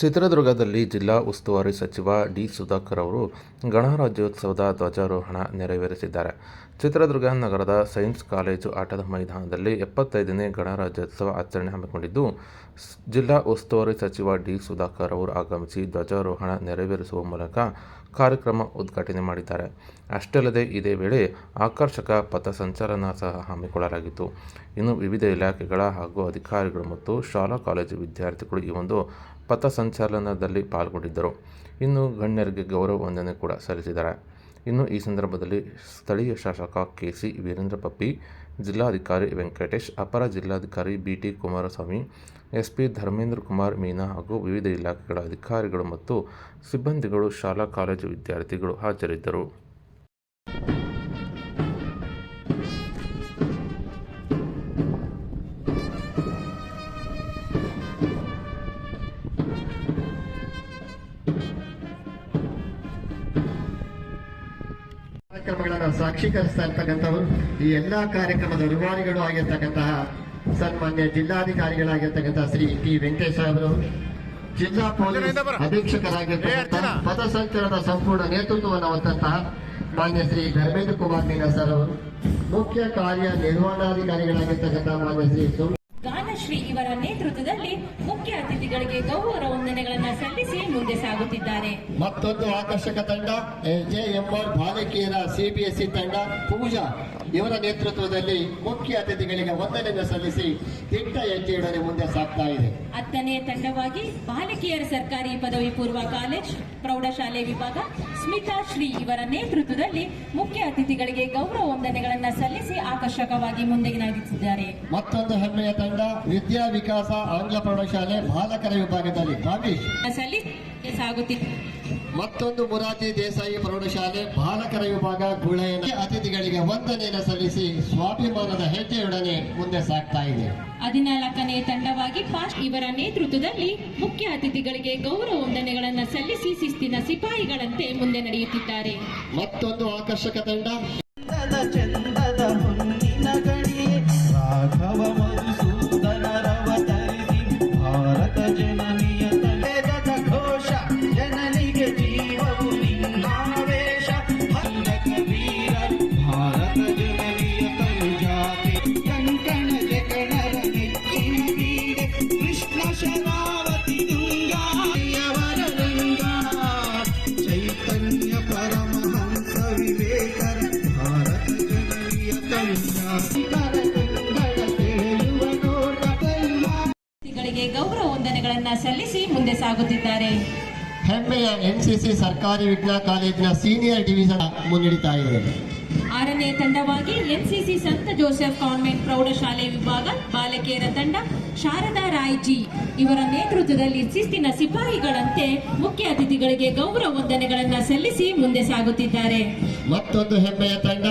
ಚಿತ್ರದುರ್ಗದಲ್ಲಿ ಜಿಲ್ಲಾ ಉಸ್ತುವಾರಿ ಸಚಿವ ಡಿ ಸುಧಾಕರ್ ಅವರು ಗಣರಾಜ್ಯೋತ್ಸವದ ಧ್ವಜಾರೋಹಣ ನೆರವೇರಿಸಿದ್ದಾರೆ. ಚಿತ್ರದುರ್ಗ ನಗರದ ಸೈನ್ಸ್ ಕಾಲೇಜು ಆಟದ ಮೈದಾನದಲ್ಲಿ ಎಪ್ಪತ್ತೈದನೇ ಗಣರಾಜ್ಯೋತ್ಸವ ಆಚರಣೆ ಹಮ್ಮಿಕೊಂಡಿದ್ದು, ಜಿಲ್ಲಾ ಉಸ್ತುವಾರಿ ಸಚಿವ ಡಿ ಸುಧಾಕರ್ ಅವರು ಆಗಮಿಸಿ ಧ್ವಜಾರೋಹಣ ನೆರವೇರಿಸುವ ಮೂಲಕ ಕಾರ್ಯಕ್ರಮ ಉದ್ಘಾಟನೆ ಮಾಡಿದ್ದಾರೆ. ಅಷ್ಟಲ್ಲದೆ, ಇದೇ ವೇಳೆ ಆಕರ್ಷಕ ಪಥಸಂಚಲನ ಸಹ ಹಮ್ಮಿಕೊಳ್ಳಲಾಗಿತ್ತು. ಇನ್ನು ವಿವಿಧ ಇಲಾಖೆಗಳ ಹಾಗೂ ಅಧಿಕಾರಿಗಳು ಮತ್ತು ಶಾಲಾ ಕಾಲೇಜು ವಿದ್ಯಾರ್ಥಿಗಳು ಈ ಒಂದು ಪಥಸಂಚಲನದಲ್ಲಿ ಪಾಲ್ಗೊಂಡಿದ್ದರು. ಇನ್ನು ಗಣ್ಯರಿಗೆ ಗೌರವ ವಂದನೆ ಕೂಡ ಸಲ್ಲಿಸಿದ್ದಾರೆ. ಇನ್ನು ಈ ಸಂದರ್ಭದಲ್ಲಿ ಸ್ಥಳೀಯ ಶಾಸಕ ಕೆ ಸಿ ವೀರೇಂದ್ರ ಪಪ್ಪಿ ಜಿಲ್ಲಾಧಿಕಾರಿ ವೆಂಕಟೇಶ್, ಅಪರ ಜಿಲ್ಲಾಧಿಕಾರಿ B T Kumaraswamy S P Dharmendra Kumar Meena ಹಾಗೂ ವಿವಿಧ ಇಲಾಖೆಗಳ ಅಧಿಕಾರಿಗಳು ಮತ್ತು ಸಿಬ್ಬಂದಿಗಳು ಶಾಲಾ, ಕಾಲೇಜು ವಿದ್ಯಾರ್ಥಿಗಳು ಹಾಜರಿದ್ದರು. ಕಾರ್ಯಕ್ರಮಗಳನ್ನು ಸಾಕ್ಷೀಕರಿಸ್ತಾ ಇರ್ತಕ್ಕಂಥವ್ರು ಈ ಎಲ್ಲಾ ಕಾರ್ಯಕ್ರಮದ ರುವಾರಿಗಳು ಆಗಿರ್ತಕ್ಕಂತಹ ಸನ್ಮಾನ್ಯ ಜಿಲ್ಲಾಧಿಕಾರಿಗಳಾಗಿರ್ತಕ್ಕಂತಹ ಶ್ರೀ ಟಿ. ವೆಂಕಟೇಶ ಅವರು ಜಿಲ್ಲಾ ಪೊಲೀಸ್ ಅಧೀಕ್ಷಕರಾಗಿರ್ತಕ್ಕಂತಹ ಪಥಸಂಚಲನ ಸಂಪೂರ್ಣ ನೇತೃತ್ವವನ್ನು ಹೊತ್ತಂತಹ ಮಾನ್ಯ ಶ್ರೀ ಧರ್ಮೇಂದ್ರ ಕುಮಾರ್ ಮೀನಾ ಅವರು, ಮುಖ್ಯ ಕಾರ್ಯ ನಿರ್ವಹಣಾಧಿಕಾರಿಗಳಾಗಿರ್ತಕ್ಕಂತಹ ಮಾನ್ಯ ಶ್ರೀ ಗಾನಶ್ರೀ ಇವರ ನೇತೃತ್ವದಲ್ಲಿ ಮುಖ್ಯ ಅತಿಥಿಗಳಿಗೆ ಗೌರವ ವಂದನೆಗಳನ್ನ ಸಲ್ಲಿಸಿ ಮುಂದೆ ಸಾಗುತ್ತಿದ್ದಾರೆ. ಮತ್ತೊಂದು ಆಕರ್ಷಕ ತಂಡ ಜೆ ಎಂಆರ್ ಬಾಲಕಿಯರ ಸಿಬಿಎಸ್ಇ ತಂಡ ಪೂಜಾ ಇವರ ನೇತೃತ್ವದಲ್ಲಿ ಮುಖ್ಯ ಅತಿಥಿಗಳಿಗೆ ವಂದನೆಯನ್ನು ಸಲ್ಲಿಸಿ ದಿಟ್ಟ ಹೆಜ್ಜೆಯೊಡನೆ ಮುಂದೆ ಸಾಗ್ತಾ ಇದೆ. ಹತ್ತನೇ ತಂಡವಾಗಿ ಬಾಲಕಿಯರ ಸರ್ಕಾರಿ ಪದವಿ ಪೂರ್ವ ಕಾಲೇಜ್ ಪ್ರೌಢಶಾಲೆ ವಿಭಾಗ ಸ್ಮಿತಾ ಶ್ರೀ ಇವರ ನೇತೃತ್ವದಲ್ಲಿ ಮುಖ್ಯ ಅತಿಥಿಗಳಿಗೆ ಗೌರವ ವಂದನೆಗಳನ್ನ ಸಲ್ಲಿಸಿ ಆಕರ್ಷಕವಾಗಿ ಮುಂದೆ ನಾಗಿಸಿದ್ದಾರೆ ಮತ್ತೊಂದು ಹೆಮ್ಮೆಯ ತಂಡ ವಿದ್ಯಾ ವಿಕಾಸ ಆಂಗ್ಲ ಪ್ರೌಢಶಾಲೆ ಬಾಲಕರ ವಿಭಾಗದಲ್ಲಿ ಭಾಗೇಶ್ ಸಾಗುತ್ತಿದೆ ಮತ್ತೊಂದು ಮುರಾರ್ಜಿ ದೇಸಾಯಿ ಪ್ರೌಢಶಾಲೆ ಬಾಲಕರ ವಿಭಾಗ ಗುಳೆಯನ ಅತಿಥಿಗಳಿಗೆ ವಂದನೆಯನ್ನು ಸಲ್ಲಿಸಿ ಸ್ವಾಭಿಮಾನದ ಹೆಜ್ಜೆಯೊಡನೆ ಮುಂದೆ ಸಾಗ್ತಾ ಇದೆ. ಹದಿನಾಲ್ಕನೇ ತಂಡವಾಗಿ ಫಾಸ್ಟ್ ಇವರ ನೇತೃತ್ವದಲ್ಲಿ ಮುಖ್ಯ ಅತಿಥಿಗಳಿಗೆ ಗೌರವ ವಂದನೆಗಳನ್ನು ಸಲ್ಲಿಸಿ ಶಿಸ್ತಿನ ಸಿಪಾಯಿಗಳಂತೆ ಮುಂದೆ ನಡೆಯುತ್ತಿದ್ದಾರೆ. ಮತ್ತೊಂದು ಆಕರ್ಷಕ ತಂಡ. ಚಂದದ ಅತಿಥಿಗಳಿಗೆ ಗೌರವ ವಂದನೆಗಳನ್ನ ಸಲ್ಲಿಸಿ ಮುಂದೆ ಸಾಗುತ್ತಿದ್ದಾರೆ. ಹೆಮ್ಮೆಯ ಎನ್ಸಿಸಿ ಸರ್ಕಾರಿ ವಿಜ್ಞಾನ ಕಾಲೇಜಿನ ಸೀನಿಯರ್ ಡಿವಿಷನ್ ಮುನ್ನಡೀತಾ ಇದೆ. ಆರನೇ ತಂಡವಾಗಿ ಎನ್ಸಿಸಿ ಸಂತ ಜೋಸೆಫ್ ಕಾನ್ವೆಂಟ್ ಪ್ರೌಢಶಾಲೆ ವಿಭಾಗ ಬಾಲಕಿಯರ ತಂಡ ಶಾರದಾ ರಾಯ್ ಜಿ ಇವರ ನೇತೃತ್ವದಲ್ಲಿ ಶಿಸ್ತಿನ ಸಿಪಾಯಿಗಳಂತೆ ಮುಖ್ಯ ಅತಿಥಿಗಳಿಗೆ ಗೌರವ ವಂದನೆಗಳನ್ನು ಸಲ್ಲಿಸಿ ಮುಂದೆ ಸಾಗುತ್ತಿದ್ದಾರೆ. ಮತ್ತೊಂದು ಹೆಮ್ಮೆಯ ತಂಡ